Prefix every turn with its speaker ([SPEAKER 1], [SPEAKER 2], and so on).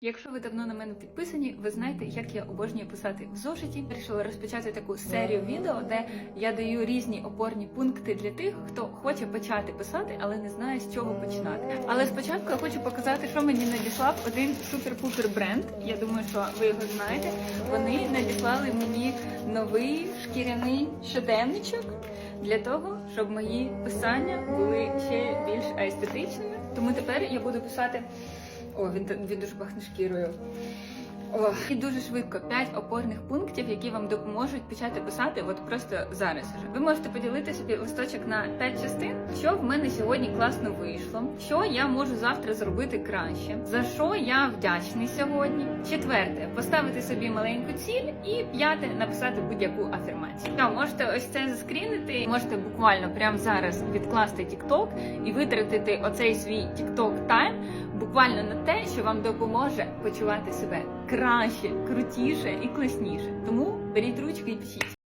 [SPEAKER 1] Якщо ви давно на мене підписані, ви знаєте, як я обожнюю писати в зошиті. Вирішила розпочати таку серію відео, де я даю різні опорні пункти для тих, хто хоче почати писати, але не знає з чого починати. Але спочатку я хочу показати, що мені надіслав один супер-пупер бренд. Я думаю, що ви його знаєте. Вони надіслали мені новий шкіряний щоденничок для того, щоб мої писання були ще більш естетичними. Тому тепер я буду писати. О, він, він дуже пахне шкірою. О, і дуже швидко п'ять опорних пунктів, які вам допоможуть почати писати от просто зараз. Ви можете поділити собі листочок на п'ять частин, що в мене сьогодні класно вийшло, що я можу завтра зробити краще, за що я вдячний сьогодні. Четверте поставити собі маленьку ціль, і п'яте написати будь-яку афірмацію. Що, можете ось це заскрінити, можете буквально прямо зараз відкласти TikTok і витратити оцей свій TikTok буквально на те, що вам допоможе почувати себе краще, крутіше і класніше. Тому беріть ручки і пишіть.